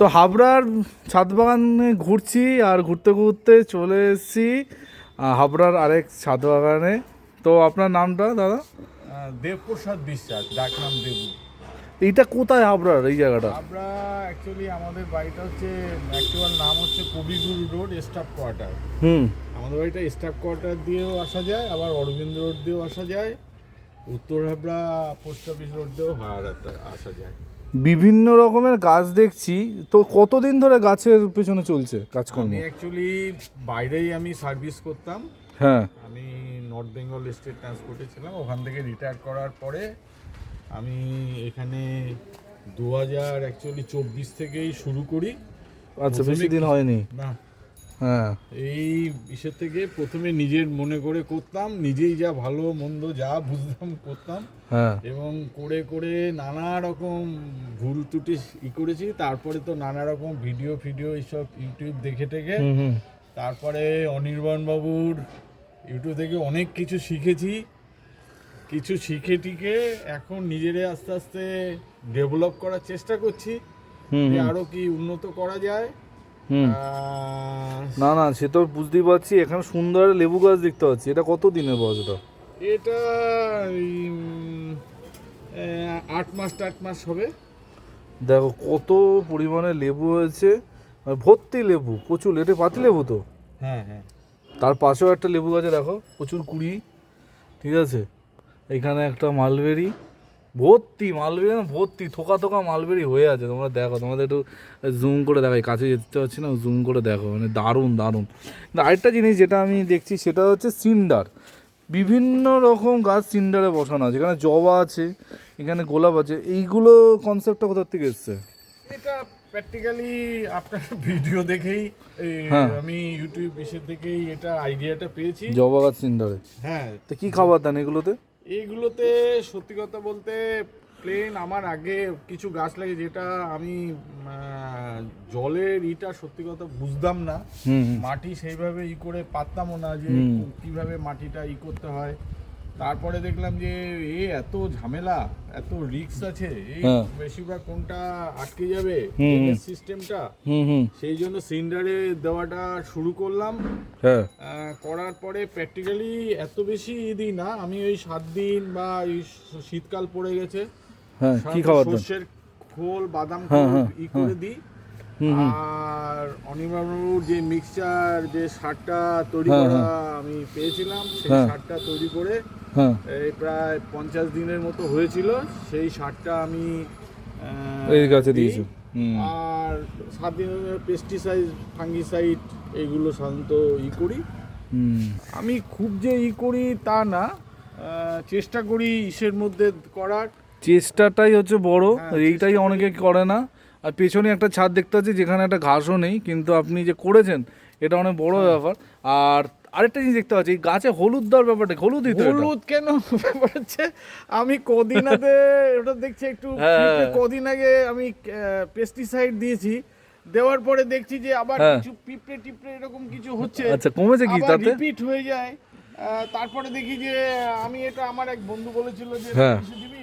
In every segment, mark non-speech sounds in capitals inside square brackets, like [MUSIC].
তো হাবড়ার ছাদ বাগানে ঘুরছি আর ঘুরতে ঘুরতে চলে এসেছি হাবড়ার আরেক ছাদ বাগানে তো আপনার নামটা দাদা? দেবপ্রসাদ বিশ্বাস ডাকনাম দেবু। এইটা কোথায় হাবড়ার এই জায়গাটা? আমরা অ্যাকচুয়ালি আমাদের বাড়িটা হচ্ছে অ্যাকচুয়াল নাম হচ্ছে কবিগুরু রোড স্টাফ কোয়ার্টার। হুম। আমাদের বাড়িটা স্টাফ কোয়ার্টার দিয়েও আসা যায় আবার অরবিন্দ রোড দিয়েও আসা যায়। উত্তর হাবড়া পোস্ট অফিস রোড দিয়েও আসা যায়। বিভিন্ন রকমের গাছ দেখছি। তো কতদিন ধরে গাছের পেছনে চলছে কাজকর্ম? আমি অ্যাকচুয়ালি বাইরেই আমি সার্ভিস করতাম। হ্যাঁ। আমি নর্থ বেঙ্গল স্টেট ট্রান্সপোর্টে ছিলাম। ওখান থেকে রিটায়ার করার পরে আমি এখানে দু হাজার অ্যাকচুয়ালি চব্বিশ থেকেই শুরু করি। আচ্ছা বেশি দিন হয়নি। না হ্যাঁ। এই ইসের থেকে প্রথমে নিজের মনে করে করতাম নিজেই যা ভালো মন্দ যা বুঝতাম করতাম। হ্যাঁ। এবং করে করে নানা রকম ভুল ত্রুটি ই করেছি। তারপরে তো নানা রকম ভিডিও ফিডিও এইসব ইউটিউব দেখে টেকে তারপরে অনির্বাণ বাবুর ইউটিউব থেকে অনেক কিছু শিখেছি। কিছু শিখে টিকে এখন নিজেরে আস্তে আস্তে ডেভেলপ করার চেষ্টা করছি। হুম যে আরও কি উন্নত করা যায়। হুম। না না সে তো বুঝতেই পারছি এখানে সুন্দর লেবু গাছ দেখতে পাচ্ছি। এটা কত দিনের বয়স এটা? এটা আট মাস আট মাস হবে। দেখো কত পরিমাণে লেবু হয়েছে। আর ভর্তি লেবু প্রচুর। এটা পাতি লেবু তো? হ্যাঁ হ্যাঁ। তার পাশেও একটা লেবু গাছে দেখো প্রচুর কুড়ি। ঠিক আছে? এখানে একটা মালবেরি ভর্তি মালবেরি না ভর্তি থোকা থোকা মালবেরি হয়ে আছে। তোমরা দেখো তোমাদের একটু জুম করে দেখো কাছে যেতে পারছি না জুম করে দেখো মানে দারুণ দারুণ। কিন্তু আরেকটা জিনিস যেটা আমি দেখছি সেটা হচ্ছে সিন্ডার। বিভিন্ন রকম গাছ সিন্ডারে বসানো আছে। এখানে জবা আছে এখানে গোলাপ আছে। এইগুলো কনসেপ্টটা কোথার থেকে এসছে? এটা প্র্যাকটিক্যালি আপনার ভিডিও দেখেই হ্যাঁ। আমি ইউটিউব এসে থেকেই এটা আইডিয়াটা পেয়েছি। জবা গাছ সিন্ডারে? হ্যাঁ। তো কী খাবার দেন এগুলোতে? এইগুলোতে সত্যি কথা বলতে প্লেন আমার আগে কিছু গাছ লাগে যেটা আমি জলের ইটা সত্যি কথা বুঝতাম না। মাটি সেইভাবে ই করে পারতামও না যে কীভাবে মাটিটা ই করতে হয়। তারপরে দেখলাম যে এ এত ঝামেলা এত রিক্স আছে এই হ্যাঁ। বেশিরভাগ কোনটা আটকে যাবে। সিস্টেমটা হুম। হুম সেই জন্য সিলিন্ডারে দেওয়াটা শুরু করলাম। হ্যাঁ। করার পরে প্র্যাকটিক্যালি এত বেশি ই দিই না আমি ওই সাত দিন বা শীতকাল পড়ে গেছে। হ্যাঁ সর্ষের খোল বাদাম খোল ই করে। দিই। আর অনির্বাণবাবুর যে মিক্সচার যে সারটা তৈরি হ্যাঁ, করা আমি পেয়েছিলাম সেই হ্যাঁ। সারটা তৈরি করে হ্যাঁ। এই প্রায় পঞ্চাশ দিনের মতো হয়েছিল সেই সারটা আমি এই গাছে দিই। হুম। আর সাত দিনের পেস্টিসাইড ফাঙ্গিসাইড এইগুলো সাধারণত ই করি। আমি খুব যে ই করি তা না চেষ্টা করি ইসের মধ্যে করার। চেষ্টাটাই হচ্ছে বড় হ্যাঁ, এইটাই অনেকে করে না। আর পেছনে একটা ছাদ দেখতে পাচ্ছি যেখানে একটা ঘাসও নেই কিন্তু আপনি যে করেছেন এটা অনেক বড়। ব্যাপার। আর আরেকটা জিনিস দেখতে পাচ্ছি গাছে হলুদ দেওয়ার ব্যাপারটা হলুদ হলুদ কেন? ব্যাপার হচ্ছে আমি কদিন আগে [LAUGHS] ওটা দেখছি একটু হ্যাঁ। কদিন আগে আমি পেস্টিসাইড দিয়েছি। দেওয়ার পরে দেখছি যে আবার হ্যাঁ। কিছু পিঁপড়ে টিপড়ে এরকম কিছু হচ্ছে। আচ্ছা কমেছে কি তাতে? রিপিট হয়ে যায়। তারপরে দেখি যে আমি এটা আমার এক বন্ধু বলেছিল যে হ্যাঁ।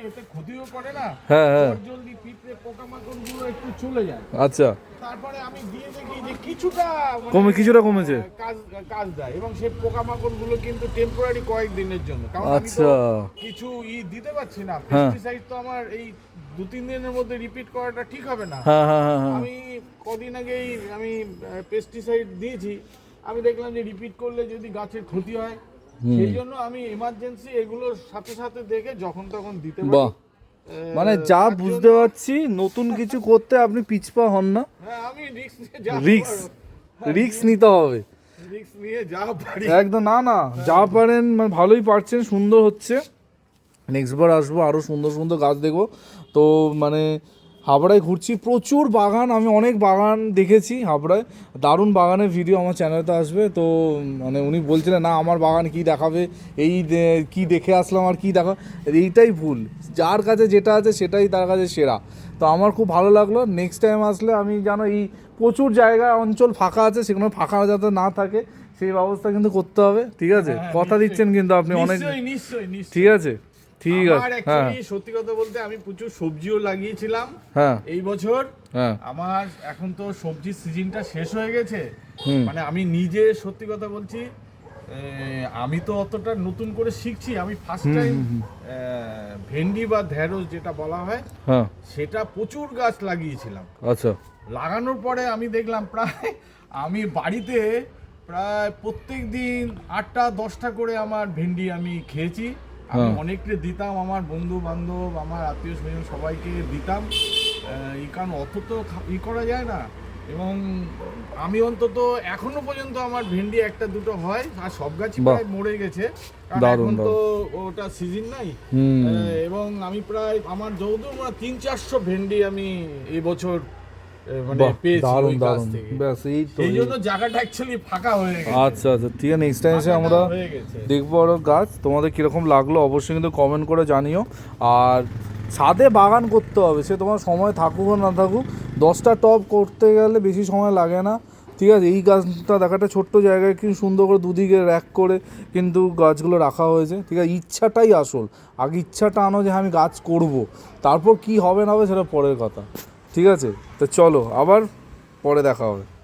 এতে ক্ষতিও করে না। হ্যাঁ হ্যাঁ। জলদি পিঁপড়ে পোকামাকড়গুলো একটু চলে যায়। আচ্ছা। তারপরে আমি দিয়ে দেখি যে কিছুটা মানে, কমে কিছুটা কমেছে। কাজ কাজ দেয় এবং সেই পোকামাকড়গুলো কিন্তু টেম্পোরারি কয়েক দিনের জন্য। কারণ আমি তো আচ্ছা। কিছু ই দিতে পারছি না। হ্যাঁ। পেস্টিসাইড তো আমার এই দু তিন দিনের মধ্যে রিপিট করাটা ঠিক হবে না। হ্যাঁ হ্যাঁ হ্যাঁ হ্যাঁ। আমি কদিন আগেই আমি পেস্টিসাইড দিয়েছি। আমি দেখলাম যে রিপিট করলে যদি গাছের ক্ষতি হয় সেই জন্য আমি এমার্জেন্সি এগুলোর সাথে সাথে দেখে যখন তখন দিতে বাহ। মানে যা বুঝতে পারছি নতুন কিছু করতে আপনি পিছপা হন না। হ্যাঁ আমি রিক্স রিক্স নিতে হবে। রিস্ক নিয়ে যা একদম না না যা পারেন মানে ভালোই পারছেন সুন্দর হচ্ছে। নেক্সট বার আসব আরও সুন্দর সুন্দর গাছ দেখব। তো মানে হাবড়ায় ঘুরছি। প্রচুর বাগান আমি অনেক বাগান দেখেছি হাবড়ায়। দারুণ বাগানের ভিডিও আমার চ্যানেলে আসবে। তো মানে উনি বলছিলেন না আমার বাগান কি দেখাবে? এই কি দেখে আসলাম আর কি দেখা এইটাই ভুল। যার কাছে যেটা আছে সেটাই তার কাছে সেরা। তো আমার খুব ভালো লাগল। নেক্সট টাইম আসলে আমি জানো এই প্রচুর জায়গা অঞ্চল ফাঁকা আছে সেখানে ফাঁকা যাতে না থাকে সেই ব্যবস্থা কিন্তু করতে হবে। ঠিক আছে? হ্যাঁ, কথা দিচ্ছেন কিন্তু আপনি অনেক ঠিক আছে? ঠিক আছে হ্যাঁ। সত্যি কথা বলতে আমি প্রচুর সবজিও লাগিয়েছিলাম হ্যাঁ। এই বছর। হ্যাঁ। আমার এখন তো সবজির সিজনটা শেষ হয়ে গেছে। মানে আমি নিজে সত্যি কথা বলছি আমি তো অতটা নতুন করে শিখছি। আমি ফার্স্ট টাইম ভেন্ডি বা ঢেঁড়স যেটা বলা হ্যাঁ সেটা প্রচুর গাছ লাগিয়েছিলাম। আচ্ছা। লাগানোর পরে আমি দেখলাম প্রায় আমি বাড়িতে প্রায় প্রত্যেক দিন আটটা দশটা করে আমার ভেন্ডি আমি খেয়েছি। আমি হ্যাঁ। অনেককে দিতাম আমার বন্ধু বান্ধব আমার আত্মীয় স্বজন সবাইকে দিতাম। এই কারণ অত তো ই করা যায় না। এবং আমি অন্তত এখনও পর্যন্ত আমার ভেন্ডি একটা দুটো হয় আর সব গাছই প্রায় মরে গেছে। কারণ এখন তো ওটা সিজন নাই। এবং আমি প্রায় আমার যৌদূর তিন চারশো ভেন্ডি আমি এবছর মানে দারুণ দারুণ। ব্যাস এই তো এই জন্য জায়গাটা অ্যাকচুয়ালি ফাঁকা হয়ে গেছে। আচ্ছা আচ্ছা ঠিক আছে নেক্সট টাইম এসে আমরা দেখব আরও গাছ। তোমাদের কীরকম লাগল অবশ্যই কিন্তু কমেন্ট করে জানিও। আর ছাদে বাগান করতে হবে সে তোমার সময় থাকুক না থাকুক দশটা টব করতে গেলে বেশি সময় লাগে না। ঠিক আছে এই গাছটা দেখাটা ছোট্ট জায়গায় কিন্তু সুন্দর করে দুদিকে র্যাক করে কিন্তু গাছগুলো রাখা হয়েছে। ঠিক আছে ইচ্ছাটাই আসল। আগে ইচ্ছাটা আনো যে আমি গাছ করব তারপর কি হবে না হবে সেটা পরের কথা। ঠিক আছে? তো চলো আবার পরে দেখা হবে।